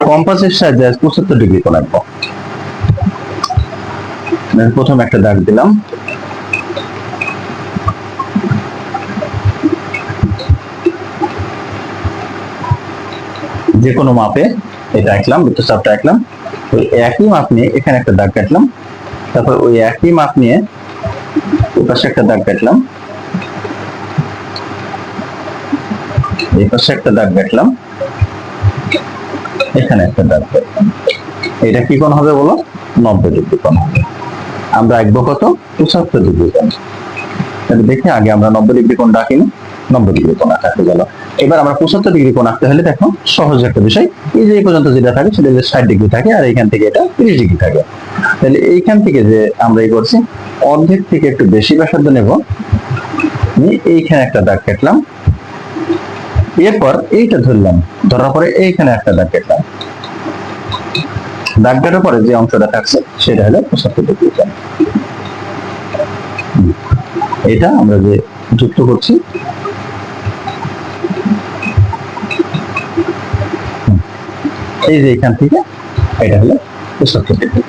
কম্পাসের সাহায্যে পঁচাত্তর ডিগ্রি কোণ আঁকবো প্রথম একটা দাগ দিলাম। যে কোনো মাপে এটা আঁকলাম বৃত্তচাপটা আঁকলাম। ওই একই মাপ নিয়ে এখানে একটা দাগ কাটলাম। তারপর ওই একই মাপ নিয়ে ওই পাশে একটা দাগ কাটলাম। এই পাশে একটা দাগ কাটলাম। এখানে একটা দাগ কাটলাম এটা কি কোণ হবে বলো? নব্বই ডিগ্রি কোণ হবে। আমরা আঁকবো কত? পঁচাত্তর ডিগ্রি কোণ। তাহলে দেখে আগে আমরা নব্বই ডিগ্রি কোণ ডাকিনি নব্বই ডিগ্রি কোণ আঁকাতে গেল। এবার আমরা পঁচাত্তর ডিগ্রি কোণ আঁকতে হলে দেখো, সহজ একটা বিষয়। এই যে পর্যন্ত যেটা থাকে, সেটা যে ষাট ডিগ্রি থাকে আর এইখান থেকে এটা তিরিশ ডিগ্রি থাকে। তাহলে এইখান থেকে যে আমরা এই করছি, অর্ধেক থেকে একটু বেশি ব্যাসার্ধ নেব। এইখানে একটা দাগ কাটলাম। এরপর এইটা ধরলাম। ধরার পরে এইখানে একটা দাগ কাটলাম। দাগ কাটার পরে যে অংশটা থাকছে, সেটা হলো কোণ এটা আমরা যে যুক্ত করছি, এই যে এখান থেকে, এটা হলো পঁচাত্তর ডিগ্রি